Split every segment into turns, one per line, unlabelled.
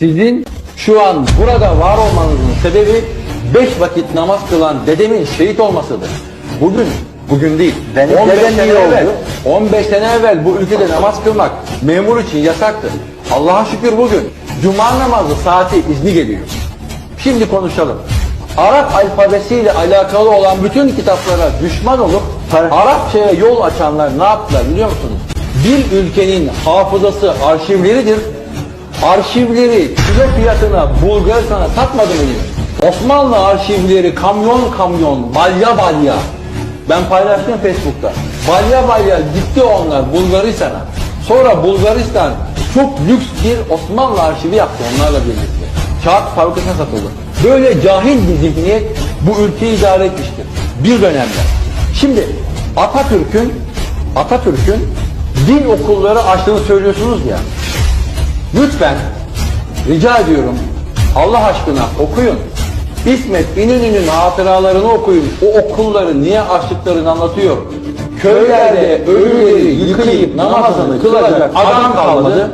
Sizin şu an burada var olmanızın sebebi beş vakit namaz kılan dedemin şehit olmasıdır. Bugün, bugün değil.
Benim
15
dedem
sene
niye
evvel,
oldu?
15 sene evvel bu ülkede namaz kılmak memur için yasaktı. Allah'a şükür bugün cuma namazı saati izni geliyor. Şimdi konuşalım. Arap alfabesiyle alakalı olan bütün kitaplara düşman olup Arapçaya yol açanlar ne yaptılar biliyor musunuz? Bir ülkenin hafızası arşivleridir. Arşivleri kilo fiyatına Bulgaristan'a satmadı mı diyor. Osmanlı arşivleri kamyon kamyon, balya balya. Ben paylaştım Facebook'ta. Balya balya gitti onlar Bulgaristan'a. Sonra Bulgaristan çok lüks bir Osmanlı arşivi yaptı onlarla birlikte. Kağıt fabrikasına satıldı. Böyle cahil bir zihniyet bu ülkeyi idare etmiştir. Bir dönemde. Şimdi Atatürk'ün Atatürk'ün din okulları açtığını söylüyorsunuz ya. Lütfen rica ediyorum Allah aşkına okuyun. İsmet İnönü'nün hatıralarını okuyun. O okulları niye açtıklarını anlatıyor. Köylerde ölüleri yıkayıp namazını kılacak adam kalmadı.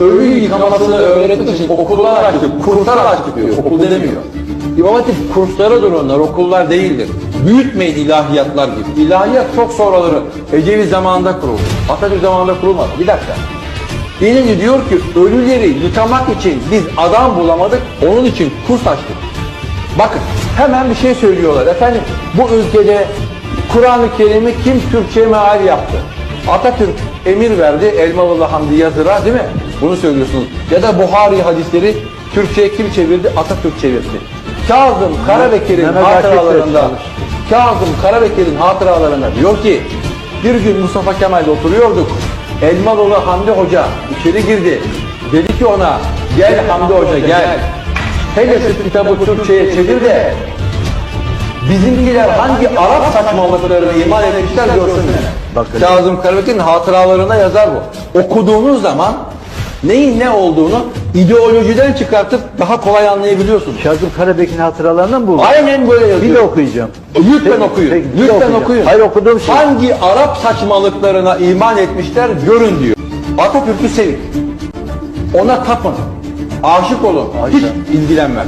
Ölüyü yıkamasını öğretmek için okullar açtık, kurslar açtık diyor. Okul demiyor. İmam Hatip kurslara onlar, okullar değildir. Büyütmeyin ilahiyatlar gibi. İlahiyat çok sonraları Ecevit zamanında kuruldu. Atatürk zamanında kurulmadı. Bir dakika. İnönü diyor ki ölüleri yıkamak için biz adam bulamadık, onun için kurs açtık. Bakın hemen bir şey söylüyorlar. Efendim bu ülkede Kur'an-ı Kerim'i kim Türkçe meal yaptı? Atatürk emir verdi Elmalılı Hamdi Yazır'a değil mi? Bunu söylüyorsunuz. Ya da Buhari hadisleri Türkçe'ye kim çevirdi? Atatürk çevirdi. Kazım Karabekir'in hatıralarında. Kazım Karabekir'in hatıralarında diyor ki bir gün Mustafa Kemal'de oturuyorduk. Elmalılı Hamdi Hoca içeri girdi. Dedi ki ona gel Hamdi Hoca gel. Hele şu kitabı Türkçe'ye çevir de bizimkiler hangi Arap saçmalıklarını iman etmişler görsünler.
Bakın.
Kazım Karabekir'in hatıralarına yazar bu. Okuduğunuz zaman neyin ne olduğunu ideolojiden çıkartıp daha kolay anlayabiliyorsunuz.
Kazım Karabek'in hatıralarından bu.
Aynen böyle yazıyor.
Bir de okuyacağım.
Lütfen
Peki,
okuyun.
peki,
Lütfen
okuyacağım.
okuyun.
Hayır okuduğum şey.
Hangi Arap saçmalıklarına iman etmişler görün diyor. Atatürk'ü sevin. Ona tapın. Aşık olun.
Haşa.
Hiç ilgilenmem.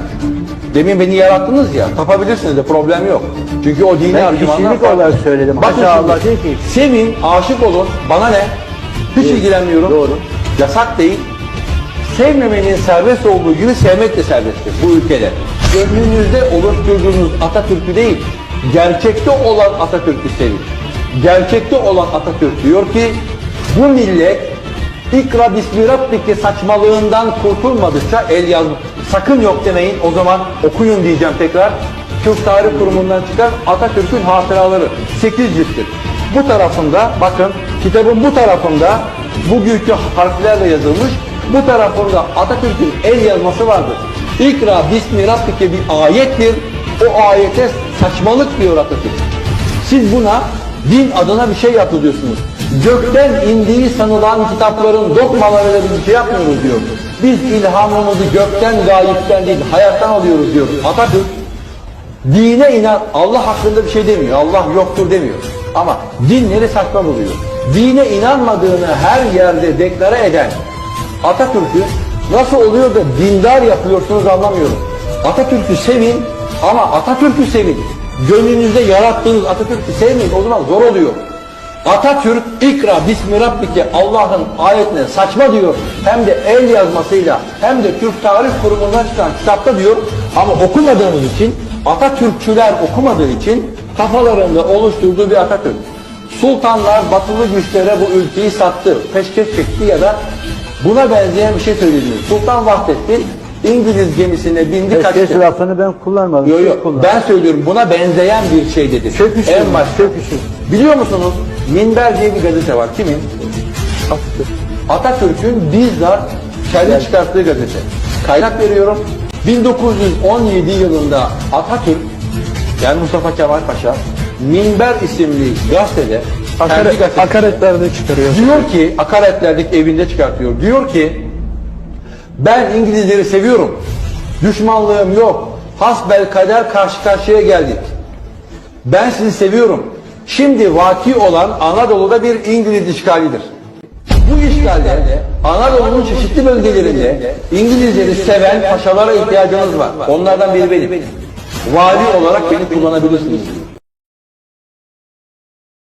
Demin beni yarattınız ya. Tapabilirsiniz de problem yok. Çünkü o dini
Ben
argümanlar farklı.
olarak söyledim.
Bakın
Allah değil ki.
Sevin, aşık olun. Bana ne? Hiç
Evet,
ilgilenmiyorum.
doğru.
Yasak değil. Sevmemenin serbest olduğu gibi sevmek de serbesttir bu ülkede. Gönlünüzde oluşturduğunuz Atatürk'ü değil, gerçekte olan Atatürk'ü sevin. Gerçekte olan Atatürk diyor ki, bu millet ikra bismi saçmalığından kurtulmadıkça el yaz. Sakın yok demeyin o zaman okuyun diyeceğim tekrar. Türk Tarih Kurumu'ndan çıkan Atatürk'ün hatıraları 8 cilttir. Bu tarafında bakın kitabın bu tarafında bugünkü harflerle yazılmış bu tarafında Atatürk'ün el yazması vardır. İkra bismi rabbike bir ayettir. O ayete saçmalık diyor Atatürk. Siz buna din adına bir şey yapıyorsunuz. Gökten indiği sanılan kitapların dogmalarıyla bir şey yapmıyoruz diyor. Biz ilhamımızı gökten gayipten değil hayattan alıyoruz diyor. Atatürk Dine inan, Allah hakkında bir şey demiyor. Allah yoktur demiyor. Ama dinleri saçma buluyor. Dine inanmadığını her yerde deklare eden Atatürk'ü nasıl oluyor da dindar yapıyorsunuz anlamıyorum. Atatürk'ü sevin ama Atatürk'ü sevin. Gönlünüzde yarattığınız Atatürk'ü sevmeyin o zaman zor oluyor. Atatürk ikra bismi rabbike Allah'ın ayetine saçma diyor. Hem de el yazmasıyla hem de Türk Tarih Kurumu'ndan çıkan kitapta diyor. Ama okumadığımız için Atatürkçüler okumadığı için kafalarında oluşturduğu bir Atatürk. Sultanlar batılı güçlere bu ülkeyi sattı, peşkeş çekti ya da buna benzeyen bir şey söyledi. Sultan Vahdettin İngiliz gemisine bindi kaçtı.
lafını ben kullanmadım.
Yok yok ben söylüyorum buna benzeyen bir şey dedi.
Çöküşü.
En baş
Çöküşü.
Biliyor musunuz? Minber diye bir gazete var. Kimin? Atatürk'ün bizzat kendi çıkarttığı gazete. Kaynak veriyorum. 1917 yılında Atatürk yani Mustafa Kemal Paşa Minber isimli gazetede
Akaret, akaretlerde çıkarıyor.
Diyor ki, akaretlerdeki evinde çıkartıyor. Diyor ki, ben İngilizleri seviyorum. Düşmanlığım yok. Hasbel kader karşı karşıya geldik. Ben sizi seviyorum. Şimdi vaki olan Anadolu'da bir İngiliz işgalidir. Bu işgalde Anadolu'nun çeşitli bölgelerinde İngilizleri seven paşalara ihtiyacınız var. Onlardan biri benim. Vali olarak beni kullanabilirsiniz.